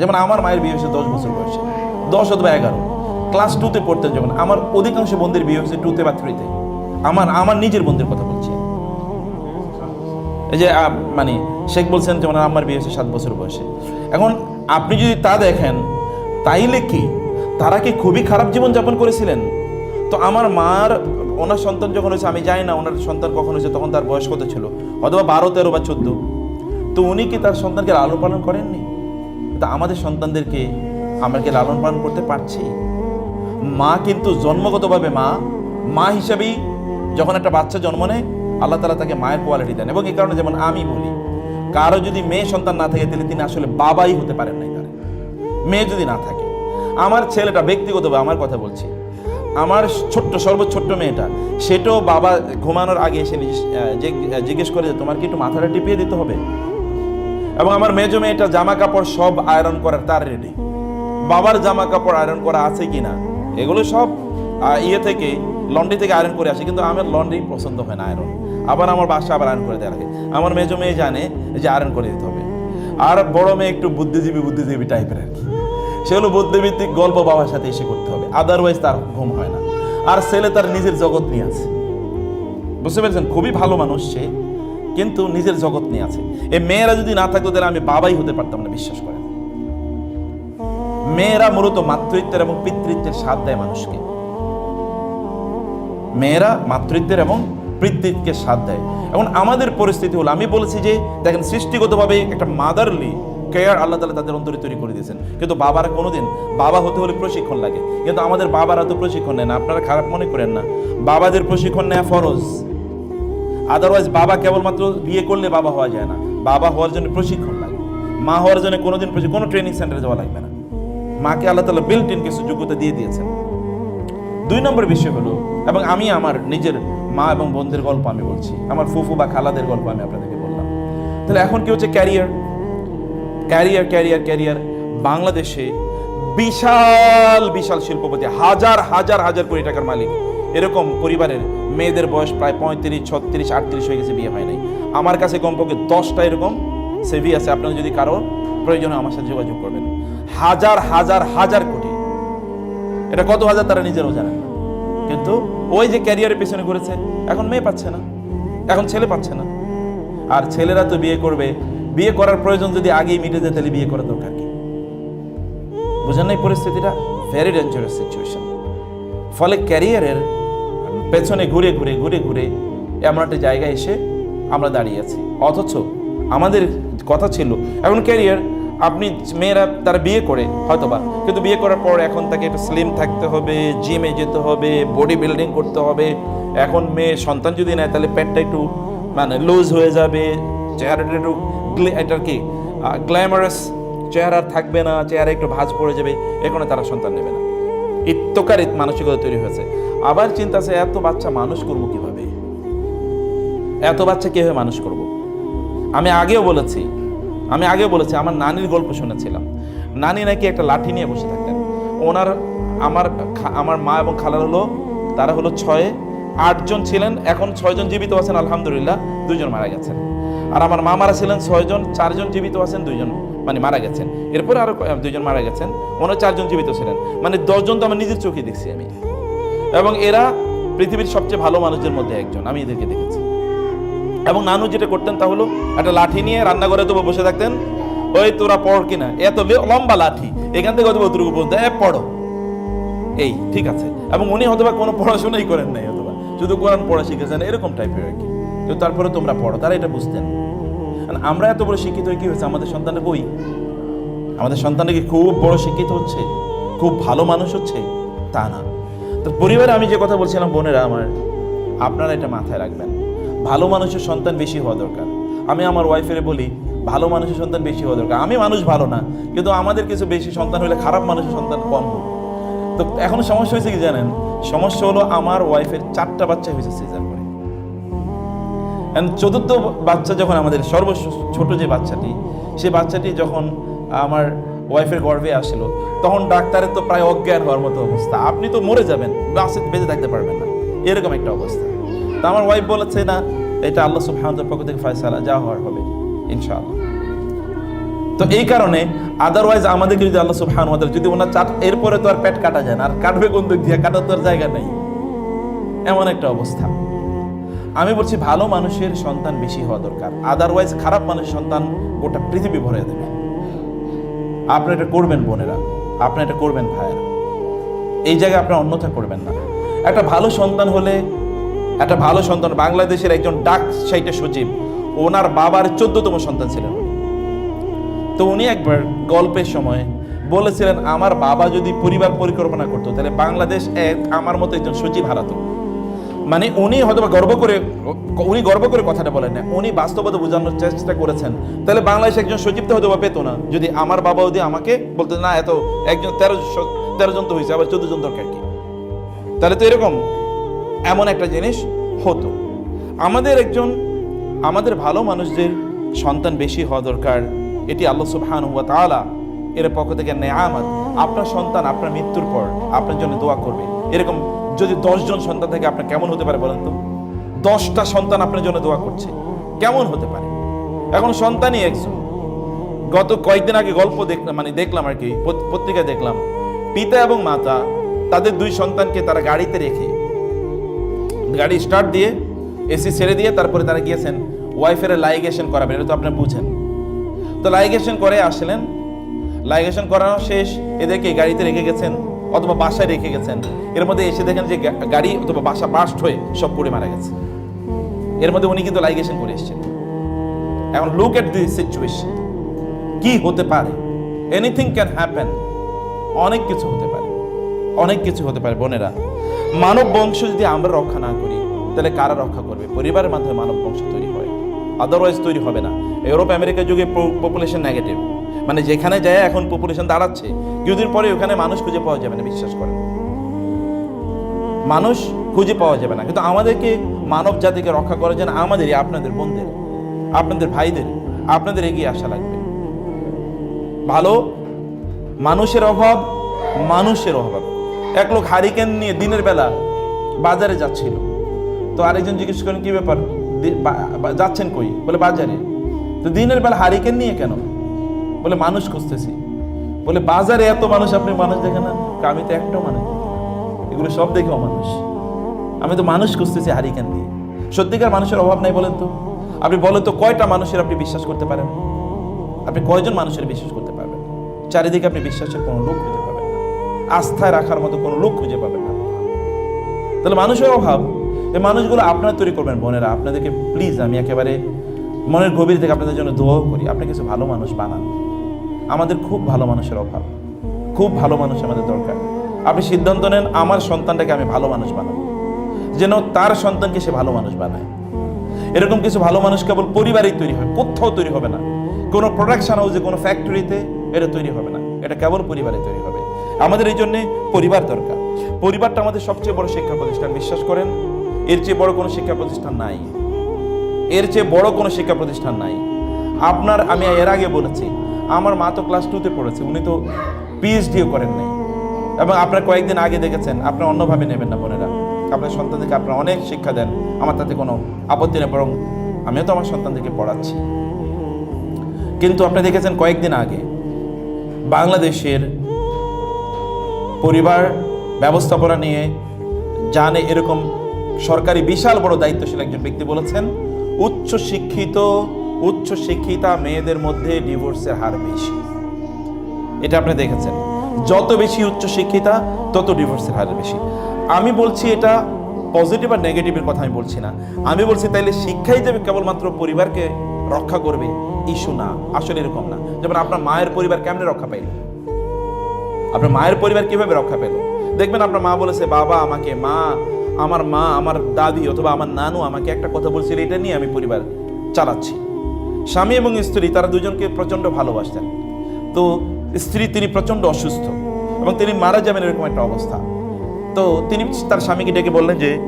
যেমন আমার মায়ের বিয়ে হয়েছে দশ বছর বয়সে, দশ অথবা এগারো। ক্লাস টুতে পড়তেন যখন, আমার অধিকাংশ বন্ধুর বিয়ে হয়েছে টুতে বা থ্রিতে আমার আমার নিজের বন্ধুর কথা বলছি। এই যে মানে শেখ বলছেন যেমন আমার বিয়ে হয়েছে সাত বছর বয়সে। এখন আপনি যদি তা দেখেন, তাইলে কি? তারা কি খুবই খারাপ জীবন যাপন করেছিলেন? তো আমার মার, ওনার সন্তান যখন হয়েছে, আমি জানি না ওনার সন্তান কখন হয়েছে, তখন তার বয়স কত ছিল? অথবা বারো, তেরো বা চোদ্দ। তো উনি কি তার সন্তানকে লালন পালন করেননি? তা আমাদের সন্তানদেরকে আমরা কি লালন পালন করতে পারছি? মা কিন্তু জন্মগতভাবে মা মা হিসাবেই যখন একটা বাচ্চা জন্ম নেয়, আল্লাহ তালা তাকে মায়ের কোয়ালিটি দেন এবং এই কারণে যেমন আমি বলি, কারও যদি মেয়ে সন্তান না থাকে তাহলে তিনি আসলে বাবাই হতে পারেন নাই তার। মেয়ে যদি না থাকে, আমার ছেলেটা ব্যক্তিগতভাবে আমার কথা বলছি, আমার ছোট্ট, সর্বছোট্ট মেয়েটা, সেটাও বাবা ঘুমানোর আগে এসে জিজ্ঞেস করে যে, তোমার কি একটু মাথাটা টিপিয়ে দিতে হবে? এবং আমার মেজো মেয়েটা জামা কাপড় সব আয়রন করার তার রেডি বাবার জামা কাপড় আয়রন করা আছে কিনা, এগুলো সব ইয়ে থেকে, লন্ড্রি থেকে আয়রন করে আসে, কিন্তু আমার লন্ড্রি পছন্দ হয় না আয়রন। আবার আমার বাসা আবার আয়রন করে দেওয়া লাগে। আমার মেজো মেয়ে জানে যে আয়রন করে দিতে হবে। আর বড় মেয়ে একটু বুদ্ধিজীবী বুদ্ধিজীবী টাইপের আর কি। সেগুলো বুদ্ধিভিত্তিক গল্প বাবার সাথে এসে করতে হবে। আদারওয়াইজ তার ঘুম হয় না। আর ছেলে তার নিজের জগৎ নিয়ে আছে। বুঝতে পেরেছেন? খুবই ভালো মানুষ সে। কিন্তু নিজের জগৎ নিয়ে আছে। এই মেয়েরা যদি না থাকতো, তাহলে আমি বাবাই হতে পারতাম না, বিশ্বাস করেন। মেয়েরা মূলত মাতৃত্বের এবং পিতৃত্বের স্বাদ দেয় মানুষকে। মেয়েরা মাতৃত্বের এবং পিতৃত্বের স্বাদ দেয়। এখন আমাদের পরিস্থিতি হলো, আমি বলেছি যে, দেখেন, সৃষ্টিগতভাবে একটা মাদারলি কেয়ার আল্লাহ তালা তাদের অন্তরে তৈরি করে দিয়েছেন। কিন্তু বাবারা কোনোদিন, বাবা হতে হলে প্রশিক্ষণ লাগে। কিন্তু আমাদের বাবারা তো প্রশিক্ষণ নেয় না, আপনারা খারাপ মনে করেন না। বাবাদের প্রশিক্ষণ নেওয়া ফরজ। আদারওয়াইজ বাবা কেবলমাত্র বিয়ে করলে বাবা হওয়া যায় না। বাবা হওয়ার জন্য প্রশিক্ষণ লাগে মা হওয়ার জন্য কোনোদিন প্রশিক্ষণ কোনো ট্রেনিং সেন্টারে যাওয়া লাগবে না। মাকে আল্লাহ তালা বিল্ট ইন কিছু যোগ্যতা দিয়ে দিয়েছেন। দুই নম্বর বিষয় হলো, এবং আমি আমার নিজের মা এবং বোনদের গল্প আমি বলছি। আমার ফুফু বা খালাদের গল্প আমি আপনাদেরকে বললাম। তাহলে এখন কি হচ্ছে ক্যারিয়ার ক্যারিয়ার ক্যারিয়ার ক্যারিয়ার বাংলাদেশে বিশাল বিশাল শিল্পপতি, হাজার হাজার হাজার কোটি টাকার মালিক। এরকম পরিবারের মেয়েদের বয়স প্রায় পঁয়ত্রিশ, ছত্রিশ, আটত্রিশ হয়ে গেছে বিয়ে হয় নাই। আমার কাছে কমপক্ষে দশটা এরকম সেভি আছে। আপনারা যদি কারও প্রয়োজন আমার সাথে যোগাযোগ করবেন। হাজার হাজার হাজার কোটি। এটা কত হাজার তারা নিজেরাও জানেন না। কিন্তু ওই যে ক্যারিয়ারের পেছনে ঘুরেছে, এখন মেয়ে পাচ্ছে না। এখন ছেলে পাচ্ছে না। আর ছেলেরা তো বিয়ে করবে। বিয়ে করার প্রয়োজন যদি আগেই মিটে যায়, তাহলে বিয়ে করার দরকার কি? বুঝেন না এই পরিস্থিতিটা? ভেরি ডেঞ্জারাস সিচুয়েশন ফলে ক্যারিয়ারের পেছনে ঘুরে ঘুরে ঘুরে ঘুরে এমন একটা জায়গায় এসে আমরা দাঁড়িয়ে আছি। অথচ আমাদের কথা ছিল, এখন ক্যারিয়ার আপনি মেয়েরা তারা বিয়ে করে হয়তোবা, কিন্তু বিয়ে করার পর এখন তাকে স্লিম থাকতে হবে জিমে যেতে হবে বডি বিল্ডিং করতে হবে। এখন মেয়ে সন্তান যদি নেয়, তাহলে পেটটা একটু মানে লুজ হয়ে যাবে, চেহারাটা একটু এটার কি গ্ল্যামারাস চেহারা থাকবে না, চেহারা একটু ভাঁজ পড়ে যাবে, এখানে তারা সন্তান নেবে না। ইত্যকারিত মানসিকতা তৈরি হয়েছে। আবার চিন্তা আছে, এত বাচ্চা মানুষ করব কীভাবে? এত বাচ্চা কীভাবে মানুষ করব। আমি আগেও বলেছি, আমি আগেও বলেছি, আমার নানির গল্প শুনেছিলাম। নানি নাকি একটা লাঠি নিয়ে বসে থাকতেন। ওনার, আমার আমার মা এবং খালার হলো, তারা হলো ছয়ে, আটজন ছিলেন, এখন ছয়জন জীবিত আছেন, আলহামদুলিল্লাহ দুজন মারা গেছেন। আর আমার মা মারা ছিলেন ছয়জন, চারজন জীবিত আছেন, দুইজন মানে মারা গেছেন। এরপরে আরও দুইজন মারা গেছেন ওনার চারজন জীবিত ছিলেন। মানে দশজন তো আমার নিজের চোখে দেখছি আমি। এবং এরা পৃথিবীর সবচেয়ে ভালো মানুষদের মধ্যে একজন, আমি এদেরকে দেখেছি। এবং নানু যেটা করতেন তা হলো একটা লাঠি নিয়ে রান্নাঘরে তো বসে থাকতেন, ওই তোরা পড় কিনা? এত লম্বা লাঠি, এখান থেকে হয়তো অতটুকু পর্যন্ত, এ, পড়ো। এই, ঠিক আছে। এবং উনি হয়তো বা কোনো পড়াশোনাই করেন নাই হয়তো বা শুধু কোরআন পড়া শিখেছেন, এরকম টাইপের আর কি। তো তারপরে তোমরা পড়ো, তারা এটা বুঝতেন আমরা এত বড় শিক্ষিত হয়ে কি হয়েছে? আমাদের সন্তানটা কই? আমাদের সন্তানটা কি খুব বড় শিক্ষিত হচ্ছে? খুব ভালো মানুষ হচ্ছে? তা না। তো পরিবারে আমি যে কথা বলছিলাম, বোনেরা আমার, আপনারা এটা মাথায় রাখবেন। ভালো মানুষের সন্তান বেশি হওয়া দরকার। আমি আমার ওয়াইফের বলি, ভালো মানুষের সন্তান বেশি হওয়া দরকার। আমি মানুষ ভালো না, কিন্তু আমাদের কিছু বেশি সন্তান হলে খারাপ মানুষের সন্তান কম হোক। তো এখন সমস্যা হয়েছে কি জানেন? সমস্যা হলো আমার ওয়াইফের চারটা বাচ্চা হয়েছে সিজার করে। চতুর্থ বাচ্চা যখন আমাদের সর্ব ছোট যে বাচ্চাটি, সে বাচ্চাটি যখন আমার ওয়াইফের গর্ভে আসলো, তখন ডাক্তারের তো প্রায় অজ্ঞান হওয়ার মতো অবস্থা। আপনি তো মরে যাবেন বাসে বেঁচে থাকতে পারবেন না। এরকম একটা অবস্থা। তা আমার ওয়াইফ বলেছে, না, এটা আল্লাহ সুবহানাহু পক্ষ থেকে ফয়সালা, যা হওয়ার হবে, ইনশাআল্লাহ। তো এই কারণে আদারওয়াইজ আমাদেরকে যদি আল্লাহ সুবহান যদি ওনার চাট এরপরে তো আর পেট কাটা যায় না, আর কাটবে কোন দিক দিয়ে? কাটার তো আর জায়গা নেই। এমন একটা অবস্থা। আমি বলছি ভালো মানুষের সন্তান বেশি হওয়া দরকার। আদারওয়াইজ খারাপ মানুষের সন্তান গোটা পৃথিবী ভরে দেবে। আপনি এটা করবেন বোনেরা, আপনি এটা করবেন ভাইয়েরা। এই জায়গায় আপনার অন্যথা করবেন না। একটা ভালো সন্তান হলে, একটা ভালো সন্তান বাংলাদেশের একজন ডাক সাইটে সচিব ওনার বাবার চোদ্দতম সন্তান ছিলেন। তো উনি একবার গল্পের সময় বলেছিলেন, আমার বাবা যদি পরিবার পরিকল্পনা করতো, তাহলে বাংলাদেশ এক আমার মতো একজন সচিব হারাতো। মানে উনি হয়তো গর্ব করে, উনি গর্ব করে কথাটা বলেন না, উনি বাস্তবতা বোঝানোর চেষ্টা করেছেন। তাহলে বাংলাদেশে একজন সচিব তো হয়তো বা পেতো না, যদি আমার বাবা যদি আমাকে বলতো, না, এত একজন তেরো তেরো জন তো হয়েছে আবার চোদ্দ জন দরকার কি? তাহলে তো এরকম, এমন একটা জিনিস হতো। আমাদের একজন, আমাদের ভালো মানুষদের সন্তান বেশি হওয়া দরকার, এটি আল্লাহ সুবহান হুয়া তাআলা এর পক্ষ থেকে নেয়ামত। আপনার সন্তান আপনার মৃত্যুর পর আপনার জন্য দোয়া করবে। এরকম যদি দশজন সন্তান থাকে, আপনার কেমন হতে পারে বলেন তো? দশটা সন্তান আপনার জন্য দোয়া করছে। কেমন হতে পারে? এখন সন্তানই একজন। গত কয়েকদিন আগে গল্প দেখলাম মানে দেখলাম আর কি, পত- পত্রিকায় দেখলাম, পিতা এবং মাতা তাদের দুই সন্তানকে তারা গাড়িতে রেখে, গাড়ি স্টার্ট দিয়ে এসি ছেড়ে দিয়ে তারপরে তারা গিয়েছেন ওয়াইফের লাইগেশন করাবেন, এটা তো আপনি বুঝেন। তো লাইগেশন করে আসলেন। লাইগেশন করানো শেষ, এদেরকে গাড়িতে রেখে গেছেন। অথবা বাসায় রেখে গেছেন, এর মধ্যে এসে দেখেন যে গাড়ি অথবা বাসা বাস্ট হয়ে সব পড়ে মারা গেছে। এর মধ্যে উনি কিন্তু লাইগেশন করে এসেছেন। এখন লুক এট দি সিচুয়েশন কি হতে পারে? এনিথিং ক্যান হ্যাপেন অনেক কিছু হতে পারে। অনেক কিছু হতে পারে, বোনেরা। মানব বংশ যদি আমরা রক্ষা না করি, তাহলে কারা রক্ষা করবে? পরিবারের মাধ্যমে মানব বংশ তৈরি হয়। আদারওয়াইজ তৈরি হবে না। ইউরোপ আমেরিকা যুগে পপুলেশন নেগেটিভ মানে যেখানে যায় এখন পপুলেশন দাঁড়াচ্ছে, কিছুদিন পরে ওখানে মানুষ খুঁজে পাওয়া যাবে না, বিশ্বাস করেন। মানুষ খুঁজে পাওয়া যাবে না। কিন্তু আমাদেরকে মানব জাতিকে রক্ষা করার জন্য আমাদেরই, আপনাদের বোনদের, আপনাদের ভাইদের, আপনাদের এগিয়ে আসা লাগবে। ভালো মানুষের অভাব মানুষের অভাব। এক লোক হারিকেন নিয়ে দিনের বেলা বাজারে যাচ্ছিল। তো আরেকজন জিজ্ঞেস করেন কি ব্যাপার? যাচ্ছেন কই? বলে, বাজারে। তো দিনের বেলা হারিকেন নিয়ে কেন? বলে, মানুষ খুঁজতেছি। বলে, বাজারে এত মানুষ, আপনি মানুষ দেখেন না আমি তো একটাও মানুষ দেখি। এগুলো সব দেখেও মানুষ আমি তো মানুষ খুঁজতেছি হারিকেন দিয়ে। সত্যিকার মানুষের অভাব নাই বলেন তো। আপনি বলেন তো, কয়টা মানুষের আপনি বিশ্বাস করতে পারেন? আপনি কয়জন মানুষের বিশ্বাস করতে পারবেন? চারিদিকে আপনি বিশ্বাসের কোনো লোক খুঁজে পাবেন না। আস্থায় রাখার মতো কোনো লোক খুঁজে পাবেন না। তাহলে মানুষের অভাব, এই মানুষগুলো আপনারা তৈরি করবেন বোনেরা। আপনাদেরকে প্লিজ আমি একেবারে মনের গভীর থেকে আপনাদের জন্য দোয়াও করি। আপনি কিছু ভালো মানুষ বানান। আমাদের খুব ভালো মানুষের অভাব। খুব ভালো মানুষ আমাদের দরকার। আপনি সিদ্ধান্ত নেন, আমার সন্তানটাকে আমি ভালো মানুষ বানাবো। যেন তার সন্তানকে সে ভালো মানুষ বানায়। এরকম কিছু ভালো মানুষ কেবল পরিবারেই তৈরি হয়, কোথাও তৈরি হবে না। কোনো প্রোডাকশন হাউসে কোনো ফ্যাক্টরিতে এটা তৈরি হবে না। এটা কেবল পরিবারে তৈরি হবে। আমাদের এই জন্যে পরিবার দরকার। পরিবারটা আমাদের সবচেয়ে বড় শিক্ষা প্রতিষ্ঠান, বিশ্বাস করেন? এর চেয়ে বড় কোনো শিক্ষা প্রতিষ্ঠান নাই। এর চেয়ে বড় কোনো শিক্ষা প্রতিষ্ঠান নাই। আপনার, আমি এর আগে বলেছি আমার মা তো ক্লাস টুতে পড়েছে, উনি তো পিএইচডিও করেন নাই। এবং আপনার কয়েকদিন আগে দেখেছেন, আপনার অন্যভাবে নেবেন না বোনেরা। আপনার সন্তানদেরকে আপনারা অনেক শিক্ষা দেন, আমার তাতে কোনো আপত্তি নেই, বরং আমিও তো আমার সন্তানদেরকে পড়াচ্ছি। কিন্তু আপনি দেখেছেন কয়েকদিন আগে বাংলাদেশের পরিবার ব্যবস্থাপনা নিয়ে জানে এরকম সরকারি বিশাল বড় দায়িত্বশীল একজন ব্যক্তি বলেছেন উচ্চ শিক্ষিত উচ্চ শিক্ষিতা মেয়েদের মধ্যে ডিভোর্সের হার বেশি। এটা আপনি দেখেছেন। যত বেশি উচ্চ শিক্ষিতা, তত ডিভোর্সের হার বেশি। আমি বলছি এটা পজিটিভ আর নেগেটিভের কথা আমি বলছি না। আমি বলছি তাইলে শিক্ষাই যে কেবলমাত্র পরিবারকে রক্ষা করবে, ইস্যু না। আসলে এরকম না। যেমন আপনার মায়ের পরিবার কেমনে রক্ষা পাইল? আপনার মায়ের পরিবার কীভাবে রক্ষা পেল? দেখবেন আপনার মা বলেছে, বাবা, আমাকে মা, আমার মা, আমার দাদি অথবা আমার নানু আমাকে একটা কথা বলছিল, এটা নিয়ে আমি পরিবার চালাচ্ছি। স্বামী এবং স্ত্রী, তারা দুজনকে প্রচণ্ড ভালোবাসতেন। তো স্ত্রী, তিনি প্রচণ্ড অসুস্থ এবং তিনি মারা যাবেন এরকম একটা অবস্থা। তো তিনি তার স্বামীকে ডেকে বললেন যে,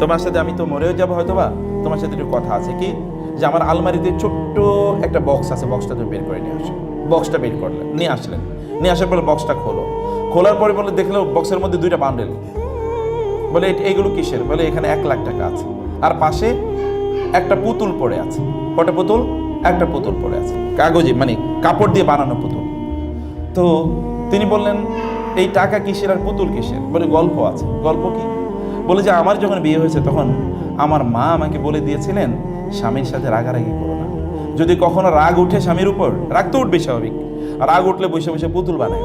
তোমার সাথে আমি তো মরেও যাব হয়তো বা তোমার সাথে একটু কথা আছে কি? যে আমার আলমারিতে ছোট্ট একটা বক্স আছে, বক্সটা তুমি বের করে নিয়ে আসো। বক্সটা বের করলেন, নিয়ে আসলেন। নিয়ে আসার পরে বক্সটা খোলো। খোলার পরে বলে দেখল বক্সের মধ্যে দুইটা বান্ডেল। বলে "এ- এইগুলো কিসের? বলে, এখানে এক লাখ টাকা আছে। আর পাশে একটা পুতুল পড়ে আছে। কটা পুতুল? একটা পুতুল পড়ে আছে। কাগজে মানে কাপড় দিয়ে বানানো পুতুল। তো তিনি বললেন, এই টাকা কিসের আর পুতুল কিসের? বলে, গল্প আছে। গল্প কি? বলে যে, আমার যখন বিয়ে হয়েছে তখন আমার মা আমাকে বলে দিয়েছিলেন, স্বামীর সাথে রাগারাগি করো না। যদি কখনো রাগ উঠে স্বামীর উপর, রাগ তো উঠবে স্বাভাবিক। রাগ উঠলে বসে বসে পুতুল বানায়।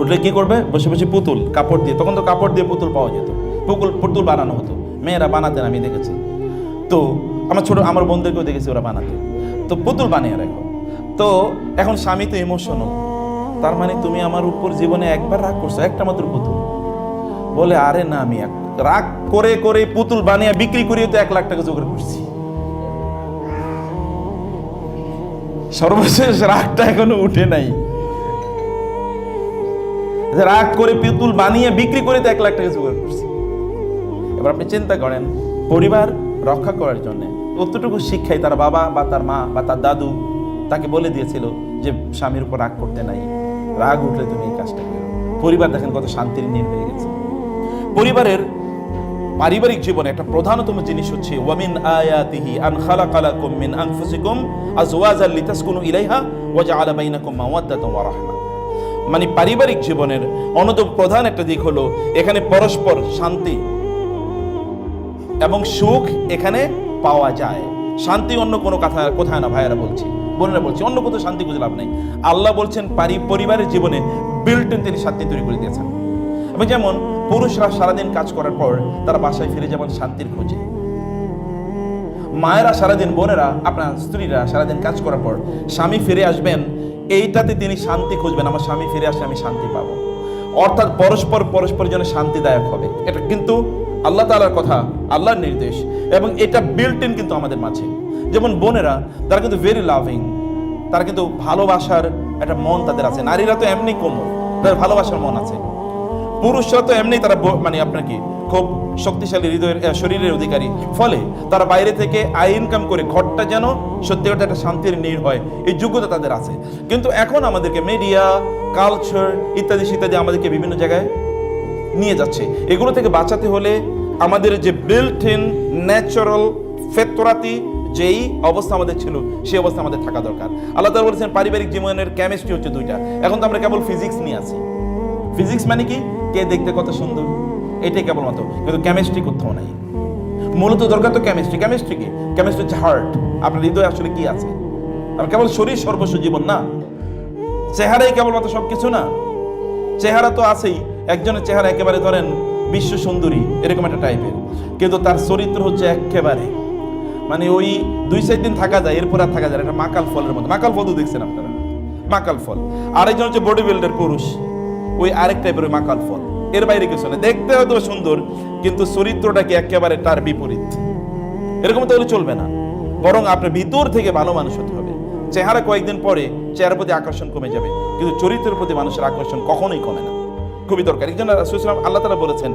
উঠলে কি করবে? বসে বসে পুতুল, কাপড় দিয়ে। তখন তো কাপড় দিয়ে পুতুল পাওয়া যেত। পুতুল পুতুল বানানো হতো। মেয়েরা বানাতেন আমি দেখেছি। তো আমার ছোট, আমার বন্ধুদেরকেও দেখেছি ওরা বানাতে। তো পুতুল বানিয়ে রাখো। তো এখন স্বামী তো ইমোশনাল তার মানে তুমি আমার উপর জীবনে একবার রাগ করছ, একটা মাত্র পুতুল। বলে, আরে না আমি রাগ করে করে পুতুল বানিয়ে বিক্রি করিয়ে তো এক লাখ টাকা জোগাড় করছি। সর্বশেষ রাগটা এখনও উঠে নাই। রাগ করে পুতুল বানিয়ে বিক্রি করে তো এক লাখ টাকা জোগাড় করছি। এবার আপনি চিন্তা করেন, পরিবার রক্ষা করার জন্য কতটুকু শিক্ষায় তার বাবা বা তার মা বা তার দাদু তাকে বলে দিয়েছিল যে স্বামীর উপর রাগ করতে নাই। রাগ উঠলে তুমি এই কাজটা করো। পরিবার দেখেন কত শান্তির নীল হয়ে গেছে। পরিবারের পারিবারিক জীবনে একটা প্রধানতম জিনিস হচ্ছে, ওয়ামিন আয়াতিহি আন খালাকালাকুম মিন আনফুসিকুম আজওয়াজাল লিতাসকুনু ইলাইহা ওয়া জাআলা বাইনাকুম মাওয়াদ্দাতান ওয়া রাহমা মানে পারিবারিক জীবনের অন্যতম প্রধান একটা দিক হলো, এখানে পরস্পর শান্তি এবং সুখ এখানে পাওয়া যায়। শান্তি অন্য কোনো কথা, কোথায় না ভাইয়ারা বলছি। বোনেরা বলছি, অন্য কোথাও শান্তি খুঁজে লাভ নেই। আল্লাহ বলছেন, পারি পরিবারের জীবনে বিল্ট তিনি শান্তি তৈরি করে দিয়েছেন। এবং যেমন, পুরুষরা সারাদিন কাজ করার পর তারা বাসায় ফিরে যেমন শান্তির খোঁজে। মায়েরা সারাদিন, বোনেরা, আপনার স্ত্রীরা সারাদিন কাজ করার পর স্বামী ফিরে আসবেন, এইটাতে তিনি শান্তি খুঁজবেন, আমার স্বামী ফিরে আসলে আমি শান্তি পাবো। অর্থাৎ পরস্পর পরস্পর যেন শান্তিদায়ক হবে। এটা কিন্তু আল্লাহ তালার কথা, আল্লাহর নির্দেশ, এবং এটা বিল্ট ইন কিন্তু আমাদের মাঝে। যেমন বোনেরা, তারা কিন্তু ভেরি লাভিং তারা কিন্তু ভালোবাসার একটা মন তাদের আছে। নারীরা তো এমনি কোমল, তাদের ভালোবাসার মন আছে। পুরুষরা তো এমনি তারা মানে আপনার কি, খুব শক্তিশালী হৃদয়ের শরীরের অধিকারী। ফলে তারা বাইরে থেকে আয় ইনকাম করে ঘরটা যেন সত্যি কথা একটা শান্তির নীড় হয়, এই যোগ্যতা তাদের আছে। কিন্তু এখন আমাদেরকে মিডিয়া কালচার ইত্যাদি ইত্যাদি আমাদেরকে বিভিন্ন জায়গায় নিয়ে যাচ্ছে। এগুলো থেকে বাঁচাতে হলে আমাদের যে বিল্ট ইন ন্যাচারাল ফেতরাতি যেই অবস্থা আমাদের ছিল, সেই অবস্থা আমাদের থাকা দরকার। আল্লাহ তাআলা বলেছেন, পারিবারিক জীবনের কেমিস্ট্রি হচ্ছে দুইটা। এখন তো আমরা কেবল ফিজিক্স নিয়ে আছি। ফিজিক্স মানে কি? কে দেখতে কত সুন্দর, এটাই কেবলমাত্র। কিন্তু কেমিস্ট্রি কোথাও নাই। মূলত দরকার তো কেমিস্ট্রি কেমিস্ট্রি কি? কেমিস্ট্রি হচ্ছে হার্ট আপনার হৃদয় আসলে কি আছে? আর কেবল শরীর সর্বস্ব জীবন না। চেহারাই কেবলমাত্র সব কিছু না। চেহারা তো আছেই। একজনের চেহারা একেবারে ধরেন বিশ্ব সুন্দরী, এরকম একটা টাইপের কিন্তু তার চরিত্র হচ্ছে একেবারে মানে ওই দুই চার দিন থাকা যায়, এরপর আর থাকা যায় একটা মাকাল ফলের মতো। মাকাল ফল তো দেখছেন আপনারা? মাকাল ফল। আরেকজন হচ্ছে বডি বিল্ডার পুরুষ, ওই আরেক টাইপের ওই মাকাল ফল। এর বাইরে কিছু না। দেখতে হয়তো সুন্দর, কিন্তু চরিত্রটা কি একেবারে তার বিপরীত? এরকম তাহলে চলবে না। বরং আপনার ভিতর থেকে ভালো মানুষ হতে হবে। চেহারা কয়েকদিন পরে চেহারার প্রতি আকর্ষণ কমে যাবে। কিন্তু চরিত্রের প্রতি মানুষের আকর্ষণ কখনোই কমে না। খুবই দরকার। একজন রাসূলুল্লাহ আল্লাহ তালা বলেছেন,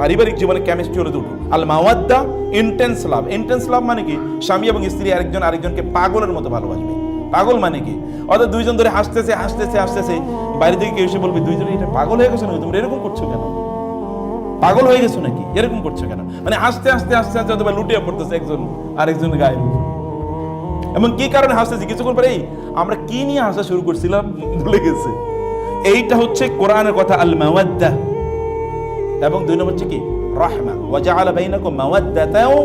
পারিবারিক জীবনে কেমিস্ট্রি হলো দুটো। আল মাওয়াদ্দা ইন্টেন্স লাভ ইন্টেন্স লাভ মানে কি? স্বামী এবং স্ত্রী আরেকজন আরেকজনকে পাগলের মতো ভালোবাসবে। পাগল মানে কি? অর্থাৎ দুইজন ধরে হাসতেছে হাসতেছে হাসতেছে। বাইরে থেকে কেউ এসে বলবে দুইজনে এটা পাগল হয়ে গেছে নাকি? তোমরা এরকম করছ কেন? পাগল হয়ে গেছো নাকি? এরকম করছ কেন? মানে আস্তে আস্তে আস্তে আস্তে অথবা লুটিয়ে পড়তেছে একজন আরেকজন উপর। এবং কি কারণে হাসতেছি? কিছুক্ষণ পরে এই আমরা কি নিয়ে হাসা শুরু করছিলাম? ভুলে গেছে। এইটা হচ্ছে কোরআনের কথা আল মাওয়াদ্দা এবং দুই নম্বর হচ্ছে কি? রাহমা। ওয়া জাআলা বাইনাকুম মাওয়াদ্দাতাও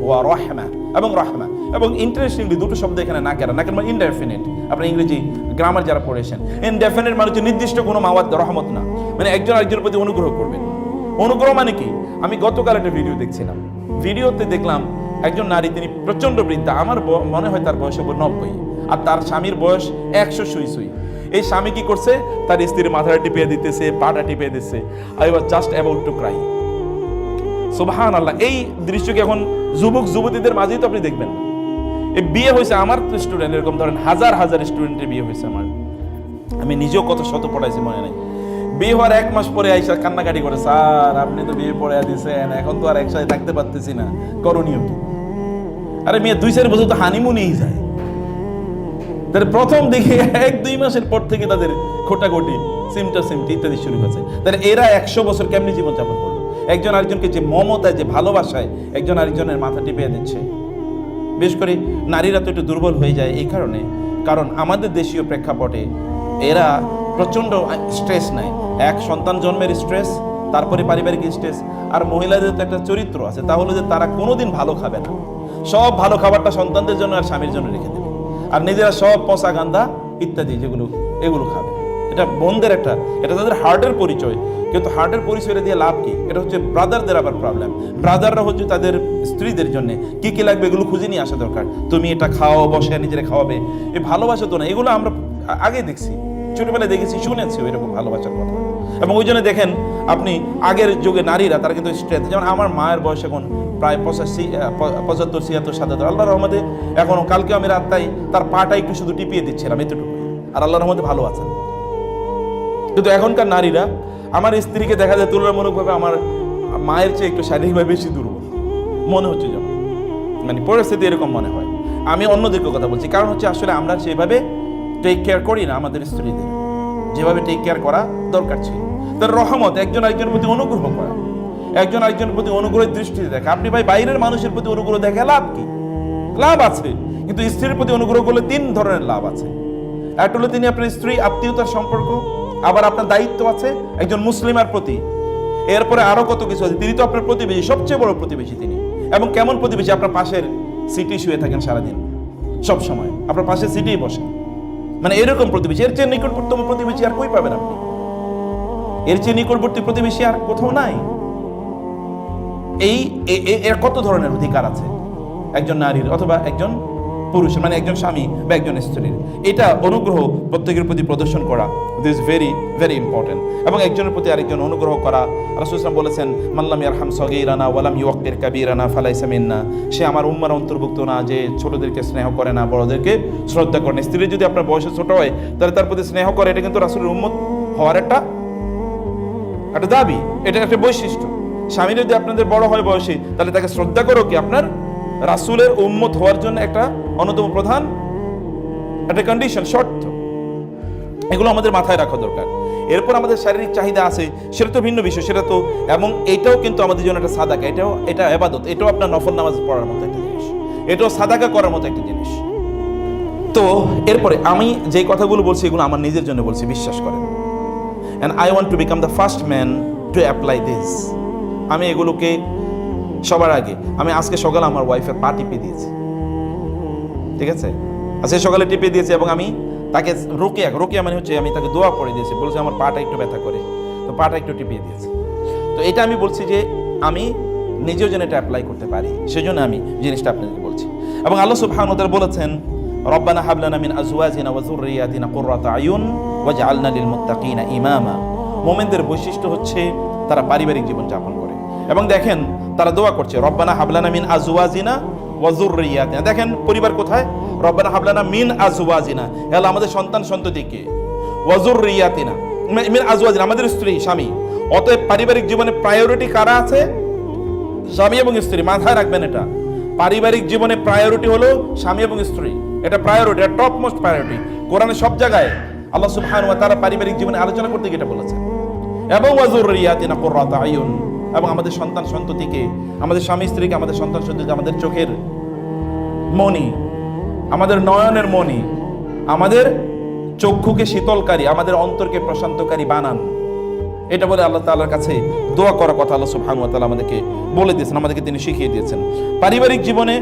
ওয়া রাহমা। এবং রাহমা। এবং ইন্টারেস্টিংলি দুটো শব্দ এখানে না কেন না কেন ইনডেফিনিট আপনি ইংরেজি গ্রামার যারা পড়েছেন ইনডেফিনিট মানে হচ্ছে নির্দিষ্ট কোনো মাওয়াদ্দা, রহমত না। মানে একজন আরেকজনের প্রতি অনুগ্রহ করবেন। অনুগ্রহ মানে কি? আমি গতকাল একটা ভিডিও দেখছিলাম। ভিডিওতে দেখলাম একজন নারী, তিনি প্রচণ্ড বৃদ্ধা। আমার মনে হয় তার বয়স হবে নব্বই। আর তার স্বামীর বয়স একশো সুই সুই এই স্বামী কি করছে? তার স্ত্রীর মাথাটা টিপিয়ে দিতেছে, পাটা টিপিয়ে দিচ্ছে I was just about to cry সুবহান আল্লাহ এই দৃশ্যকে এখন যুবক, যুবতীদের মাঝেই তো আপনি দেখবেন। এই বিয়ে হয়েছে আমার তো স্টুডেন্ট এরকম ধরেন হাজার হাজার স্টুডেন্টের বিয়ে হয়েছে আমার। আমি নিজেও কত শত পড়াইছি, মনে নাই। বিয়ে হওয়ার এক মাস পরে আইসা কান্নাকাটি করে, স্যার, আপনি তো বিয়ে পড়ে দিয়েছেন এখন তো আর একসাথে থাকতে পারতেছি না। করণীয় কি? আরে মেয়ে, দুই চার বছর তো হানিমুনেই যায়। তাহলে প্রথম দিকে এক, দুই মাসের পর থেকে তাদের খোটাখুটি সিমটা সিমটি ইত্যাদি শুরু হয়েছে। তাহলে এরা একশো বছর কেমনি জীবনযাপন করল? একজন আরেকজনকে যে মমতায়, যে ভালোবাসায় একজন আরেকজনের মাথা টিপে দিচ্ছে। বিশেষ করে নারীরা তো একটু দুর্বল হয়ে যায় এই কারণে। কারণ আমাদের দেশীয় প্রেক্ষাপটে এরা প্রচণ্ড স্ট্রেস নেয়। এক সন্তান জন্মের স্ট্রেস তারপরে পারিবারিক স্ট্রেস আর মহিলাদের তো একটা চরিত্র আছে। তা হলো যে তারা কোনোদিন ভালো খাবে না। সব ভালো খাবারটা সন্তানদের জন্য আর স্বামীর জন্য রেখে দেবে। আর নিজেরা সব পচা গান্দা ইত্যাদি যেগুলো, এগুলো খাবে। এটা বোনদের একটা, এটা তাদের হার্টের পরিচয়। কিন্তু হার্টের পরিচয়টা দিয়ে লাভ কি? এটা হচ্ছে ব্রাদারদের আবার প্রবলেম ব্রাদাররা হচ্ছে তাদের স্ত্রীদের জন্য। কি কি লাগবে এগুলো খুঁজে নিয়ে আসা দরকার। তুমি এটা খাও, বসে নিজেরা খাওয়াবে। এই ভালোবাসা তো না, এগুলো আমরা আগে দেখছি। ছোটবেলায় দেখেছি, শুনেছি এরকম ভালোবাসার কথা। এবং ওই জন্য দেখেন আপনি আগের যুগে নারীরা, তারা কিন্তু স্ট্রেংথ যেমন আমার মায়ের বয়স এখন প্রায় পঁচাশি পঁচাত্তর, ছিয়াত্তর, সাতাত্তর আল্লাহ রহমতে এখনও কালকে আমি রাত্তাই তার পাটা একটু শুধু টিপিয়ে দিচ্ছিলাম এতটুকু আর আল্লাহ রহমতে ভালো আছেন। কিন্তু এখনকার নারীরা, আমার স্ত্রীকে দেখা যায় তুলনামূলকভাবে আমার মায়ের চেয়ে একটু শারীরিকভাবে বেশি দুর্বল। মনে হচ্ছে যেমন মানে পরিস্থিতি এরকম মনে হয়। আমি অন্যদিকে কথা বলছি, কারণ হচ্ছে আসলে আমরা সেভাবে টেক কেয়ার করি না আমাদের স্ত্রীদের। যেভাবে টেক কেয়ার করা দরকার ছিল। তার রহমত একজন আরেকজনের প্রতি অনুগ্রহ করা। একজন আরেকজনের প্রতি অনুগ্রহের দৃষ্টিতে দেখা। আপনি ভাই বাইরের মানুষের প্রতি অনুগ্রহ দেখে লাভ কি? লাভ আছে। কিন্তু স্ত্রীর প্রতি অনুগ্রহ করলে তিন ধরনের লাভ আছে। একটা হলো তিনি আপনার স্ত্রী, আত্মীয়তার সম্পর্ক। আবার আপনার দায়িত্ব আছে একজন মুসলিমার প্রতি। এরপরে আরও কত কিছু আছে। তিনি তো আপনার প্রতিবেশী, সবচেয়ে বড় প্রতিবেশী তিনি। এবং কেমন প্রতিবেশী? আপনার পাশের সিটি শুয়ে থাকেন সারাদিন। সব সময় আপনার পাশের সিটিই বসে। মানে এরকম প্রতিবেশী। এর চেয়ে নিকটবর্তম প্রতিবেশী আর কই পাবেন আপনি? এর চেয়ে নিকটবর্তী প্রতিবেশী আর কোথাও নাই। এই এর কত ধরনের অধিকার আছে? একজন নারীর অথবা একজন পুরুষের মানে একজন স্বামী বা একজন স্ত্রীর। এটা অনুগ্রহ প্রত্যেকের প্রতি প্রদর্শন করা দিস ভেরি ভেরি ইম্পর্টেন্ট এবং একজনের প্রতি আরেকজন অনুগ্রহ করা রাসুলাম বলেছেন মাল্লাম ইয়ারহাম সগীরানা ওয়ালাম ইউক্কির কাবীরানা ফালাইসা মিন্না। সে আমার উম্মার অন্তর্ভুক্ত না, যে ছোটদেরকে স্নেহ করে না, বড়দেরকে শ্রদ্ধা করে না। স্ত্রী যদি আপনার বয়সে ছোট হয়, তাহলে তার প্রতি স্নেহ করে, এটা কিন্তু রাসুলের উম্মত হওয়ার একটা একটা দাবি। এটা একটা বৈশিষ্ট্য। স্বামী যদি আপনাদের বড় হয় বয়সী, তাহলে তাকে শ্রদ্ধা করো কি আপনার রাসূলের উম্মত হওয়ার জন্য একটা অন্যতম প্রধান, একটা কন্ডিশন শর্ত। এগুলো আমাদের মাথায় রাখা দরকার। এরপর আমাদের শারীরিক চাহিদা আছে, সেটা তো ভিন্ন বিষয়, সেটা তো, এবং এটাও কিন্তু আমাদের জন্য একটা সাদাকা, এটাও, এটা আবাদত, এটাও আপনার নফল নামাজ পড়ার মতো একটা জিনিস। এটাও সাদাকা করার মতো একটা জিনিস। তো, এরপরে আমি যে কথাগুলো বলছি, এগুলো আমার নিজের জন্য বলছি, বিশ্বাস করেন। And I want to become the first man to apply this আমি এগুলোকে সবার আগে। আমি আজকে সকালে আমার ওয়াইফের পা টিপে দিয়েছি। ঠিক আছে? আজকে সকালে টিপে দিয়েছি এবং আমি তাকে রোকিয়া রোকিয়া মানে হচ্ছে আমি তাকে দোয়া করে দিয়েছি। বলছে, আমার পাটা একটু ব্যথা করে। তো পাটা একটু টিপিয়ে দিয়েছি। তো এটা আমি বলছি যে, আমি নিজেও যেন এটা অ্যাপ্লাই করতে পারি। সেজন্য আমি জিনিসটা আপনাদেরকে বলছি। এবং আল্লাহ সুবহানাহু বলেছেন, রব্বানা হাবলানা মিন আজওয়াজিনা ওয়া যুররিয়াতিনা কুররাতা আয়ুন ওয়াজআলনা লিল মুত্তাকিনা ইমামা। মুমিনদের বৈশিষ্ট্য হচ্ছে তারা পারিবারিক জীবন যাপন এবং দেখেন তারা দোয়া করছে, রব্বানা হাবলানা মিন আজওয়াজিনা ওয়া যুররিয়াতিনা। দেখেন পরিবার কোথায়? রব্বানা হাবলানা মিন আজওয়াজিনা। হ্যালো আমাদের সন্তান সন্ততিকে ওয়া যুররিয়াতিনা। মিন আজুয়াজিনা আমাদের স্ত্রী, স্বামী। অতএব পারিবারিক জীবনে প্রায়োরিটি কারা আছে? স্বামী এবং স্ত্রী, মাথায় রাখবেন এটা। পারিবারিক জীবনে প্রায়োরিটি হলো স্বামী এবং স্ত্রী। এটা প্রায়োরিটি এটা টপ মোস্ট প্রায়োরিটি কোরআনে সব জায়গায় আল্লাহ সুবহান ওয়া তাআলা পারিবারিক জীবনে আলোচনা করতে গিয়ে এটা বলেছেন। এবং ওয়াজুরিয়াতিনা কুররাতা আয়ুন এবং আমাদের সন্তান সন্ততিকে, আমাদের স্বামী স্ত্রীকে, আমাদের সন্তান সন্ততিকে, আমাদের চোখের মণি, আমাদের নয়নের মণি, আমাদের চক্ষুকে শীতলকারী, আমাদের অন্তরকে প্রশান্তকারী বানান। এটা বলে আল্লাহ তাআলার কাছে দোয়া করার কথা আল্লাহ সুবহানাহু ওয়া আমাদেরকে বলে দিয়েছেন, আমাদেরকে তিনি শিখিয়ে দিয়েছেন। পারিবারিক জীবনে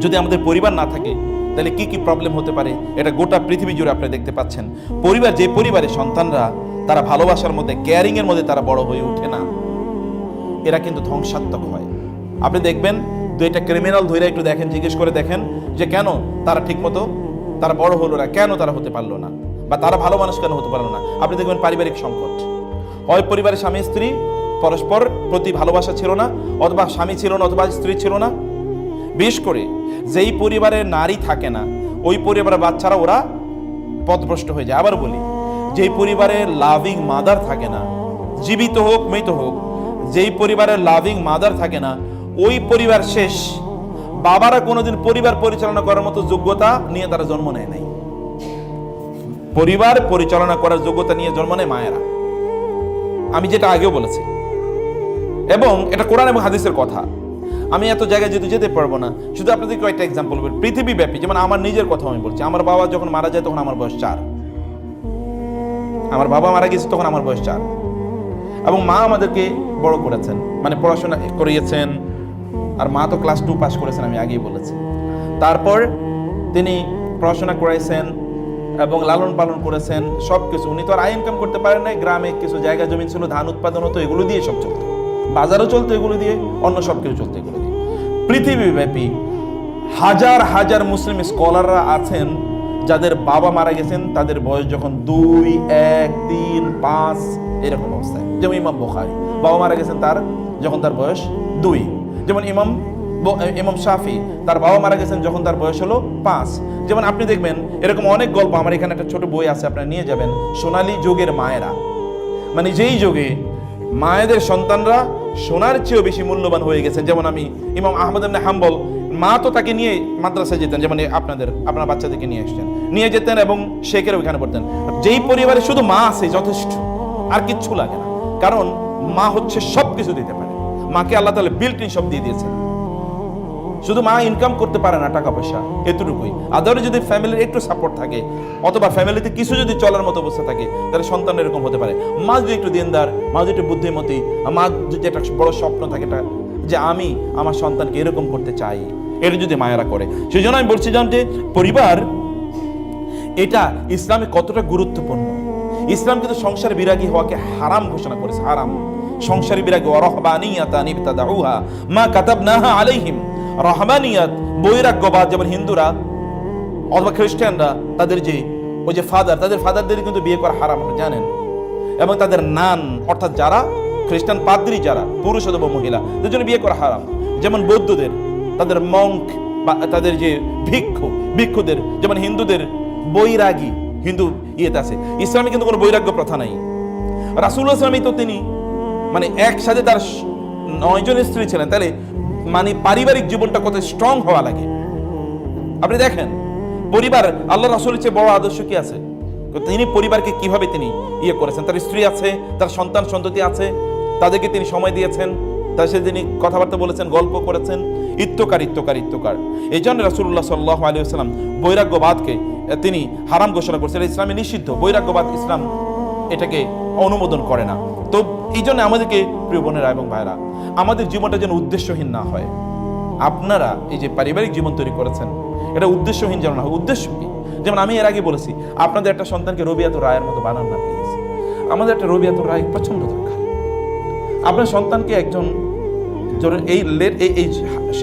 যদি আমাদের পরিবার না থাকে, তাহলে কি কি প্রবলেম হতে পারে? এটা গোটা পৃথিবী জুড়ে আপনি দেখতে পাচ্ছেন। পরিবার যে পরিবারে সন্তানরা, তারা ভালোবাসার মধ্যে কেয়ারিং এর মধ্যে তারা বড় হয়ে ওঠে না। এরা কিন্তু ধ্বংসাত্মক হয়। আপনি দেখবেন দুইটা ক্রিমিনাল ধরে একটু দেখেন, জিজ্ঞেস করে দেখেন যে কেন তারা ঠিকমতো তারা বড় হলো না, কেন তারা হতে পারল না বা তারা ভালো মানুষ কেন হতে পারল না। আপনি দেখবেন পারিবারিক সংকট। হয় পরিবারের স্বামী, স্ত্রী পরস্পর প্রতি ভালোবাসা ছিল না, অথবা স্বামী ছিল না, অথবা স্ত্রী ছিল না। বিশেষ করে যেই পরিবারে নারী থাকে না, ওই পরিবারের বাচ্চারা ওরা পথভ্রষ্ট হয়ে যায়। আবার বলি, যেই পরিবারে লাভিং মাদার থাকে না, জীবিত হোক, মৃত হোক যেই পরিবারের লাভিং মাদার থাকে না, ওই পরিবার শেষ। বাবারা কোনোদিন পরিবার পরিচালনা করার মতো যোগ্যতা নিয়ে তারা জন্ম নেয় নাই। পরিবার পরিচালনা করার যোগ্যতা নিয়ে জন্ম নেয় মায়েরা। আমি যেটা আগেও বলেছি। এবং এটা কোরআন এবং হাদিসের কথা। আমি এত জায়গায় যেতে যেতে পারব না। শুধু আপনাদের কয়েকটা এক্সাম্পল বলি পৃথিবী ব্যাপী যেমন আমার নিজের কথা আমি বলছি। আমার বাবা যখন মারা যায়, তখন আমার বয়স চার। আমার বাবা মারা গেছে, তখন আমার বয়স চার। এবং মা আমাদেরকে বড় করেছেন। মানে পড়াশোনা করিয়েছেন। আর মা তো ক্লাস টু পাস করেছেন, আমি আগেই বলেছি। তারপর তিনি পড়াশোনা করাইছেন এবং লালন পালন করেছেন সব কিছু উনি তো আর আয় ইনকাম করতে পারেন নাই, গ্রামে কিছু জায়গা, জমি ছিল, ধান উৎপাদন হতো, এগুলো দিয়ে সব চলতো। বাজারও চলতো এগুলো দিয়ে, অন্য সব কিছু চলতো এগুলো দিয়ে। পৃথিবীব্যাপী হাজার হাজার মুসলিম স্কলাররা আছেন, যাদের বাবা মারা গেছেন, তাদের বয়স যখন দুই, এক, তিন, পাঁচ, এরকম অবস্থায়। যেমন ইমাম বোখারি। বাবা মারা গেছেন তার যখন তার বয়স দুই। যেমন ইমাম ইমাম শাফি, তার বাবা মারা গেছেন যখন তার বয়স হলো পাঁচ। যেমন আপনি দেখবেন এরকম অনেক গল্প আমার এখানে একটা ছোট বই আছে, আপনারা নিয়ে যাবেন, সোনালী যুগের মায়েরা। মানে যেই যুগে মায়েদের সন্তানরা সোনার চেয়েও বেশি মূল্যবান হয়ে গেছেন। যেমন আমি ইমাম আহমদ হাম্বল, মা তো তাকে নিয়ে মাদ্রাসায় যেতেন, যেমন আপনাদের, আপনার বাচ্চাদেরকে নিয়ে আসছেন নিয়ে যেতেন এবং শেখের ওইখানে পড়তেন। যেই পরিবারে শুধু মা আছে, যথেষ্ট। আর কিচ্ছু লাগে না। কারণ মা হচ্ছে সব কিছু দিতে পারে। মাকে আল্লাহ তাহলে বিল্ট ইন সব দিয়ে দিয়েছেন। শুধু মা ইনকাম করতে পারে না টাকা পয়সা এতটুকুই। আদারে যদি ফ্যামিলির একটু সাপোর্ট থাকে, অথবা ফ্যামিলিতে কিছু যদি চলার মতো অবস্থা থাকে, তাহলে সন্তান এরকম হতে পারে। মা যদি একটু দিনদার, মা যদি একটু বুদ্ধিমতী, মা যদি একটা বড় স্বপ্ন থাকে এটা যে আমি আমার সন্তানকে এরকম করতে চাই, এটা যদি মায়েরা করে। সেই জন্য আমি বলছি যে পরিবার, এটা ইসলামে কতটা গুরুত্বপূর্ণ? ইসলাম কিন্তু সংসার বিরাগী হওয়াকে হারাম ঘোষণা করেছে, হারাম। সংসার বিরাগী ইবতাদাউহা মা কাতাবনাহা আলাইহিম। রহমানিয়াত, বৈরাগ্যবাদ যেমন হিন্দুরা অথবা খ্রিস্টানরা, তাদের যে ওই যে ফাদার, তাদের ফাদারদের কিন্তু বিয়ে করা হারাম জানেন? এবং তাদের নান, অর্থাৎ যারা খ্রিস্টান পাদ্রী যারা, পুরুষ অথবা মহিলা, তাদের জন্য বিয়ে করা হারাম। যেমন বৌদ্ধদের, তাদের মঙ্ক বা তাদের যে ভিক্ষু, ভিক্ষুদের, যেমন হিন্দুদের বৈরাগী হিন্দু ইয়েতে আছে। ইসলামে কিন্তু কোনো বৈরাগ্য প্রথা নাই। রাসুল ইসলামী তো তিনি মানে একসাথে তার নয়জন স্ত্রী ছিলেন। তাহলে মানে পারিবারিক জীবনটা কত স্ট্রং হওয়া লাগে। আপনি দেখেন, পরিবার আল্লাহ রাসুলের চেয়ে বড় আদর্শ কি আছে? তিনি পরিবারকে কীভাবে তিনি ইয়ে করেছেন? তার স্ত্রী আছে, তার সন্তান সন্ততি আছে, তাদেরকে তিনি সময় দিয়েছেন, তার সাথে তিনি কথাবার্তা বলেছেন, গল্প করেছেন ইত্যকার ইত্যকার ইত্যকার। এই জন্য রাসুল্লাহ সাল্লাহ আলী আসসালাম বৈরাগ্যবাদকে তিনি হারাম ঘোষণা করেছেন। ইসলামে নিষিদ্ধ। বৈরাগ্যবাদ ইসলাম এটাকে অনুমোদন করে না। তো এই জন্য আমাদেরকে প্রিয় বোনেরা এবং ভাইরা আমাদের জীবনটা যেন উদ্দেশ্যহীন না হয়। আপনারা এই যে পারিবারিক জীবন তৈরি করেছেন, এটা উদ্দেশ্যহীন যেন না হয়। উদ্দেশ্য কি? যেমন আমি এর আগে বলেছি, আপনাদের একটা সন্তানকে রবিয়াত রায়ের মতো বানান না প্লিজ আমাদের একটা রবিয়াত রায় প্রচণ্ড দরকার। আপনার সন্তানকে একজন ধরুন এই লেট এই এই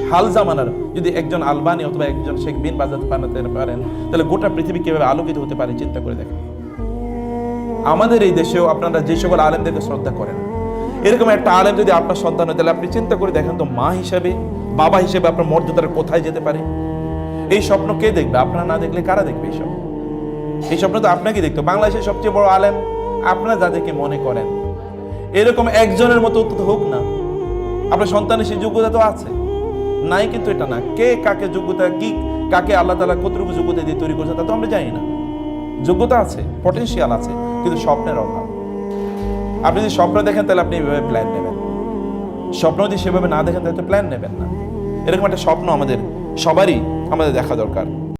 হাল জামানার যদি একজন আলবানি অথবা একজন শেখ বিন বাজাতে বানাতে পারেন তাহলে গোটা পৃথিবী কীভাবে আলোকিত হতে পারে চিন্তা করে দেখেন। আমাদের এই দেশেও আপনারা যে সকল আলেমদেরকে শ্রদ্ধা করেন, এরকম একটা আলেম যদি আপনার সন্তান হয়, তাহলে আপনি চিন্তা করে দেখেন তো মা হিসেবে, বাবা হিসেবে আপনার মর্যাদাটা কোথায় যেতে পারে? এই স্বপ্ন কে দেখবে? আপনারা না দেখলে কারা দেখবে এই স্বপ্ন? এই স্বপ্ন তো আপনাকে দেখতো বাংলাদেশের সবচেয়ে বড় আলেম আপনারা যাদেরকে মনে করেন। এরকম একজনের মতো হোক না। আপনার সন্তানের সেই যোগ্যতা তো আছে। নাই কিন্তু এটা না। কে কাকে যোগ্যতা কি, কাকে আল্লাহ তালা কতটুকু যোগ্যতা দিয়ে তৈরি করছে তা তো আমরা জানি না। যোগ্যতা আছে পটেনশিয়াল আছে, কিন্তু স্বপ্নের অভাব। আপনি যদি স্বপ্ন দেখেন, তাহলে আপনি এভাবে প্ল্যান নেবেন। স্বপ্ন যদি সেভাবে না দেখেন, তাহলে তো প্ল্যান নেবেন না। এরকম একটা স্বপ্ন আমাদের, সবারই আমাদের দেখা দরকার।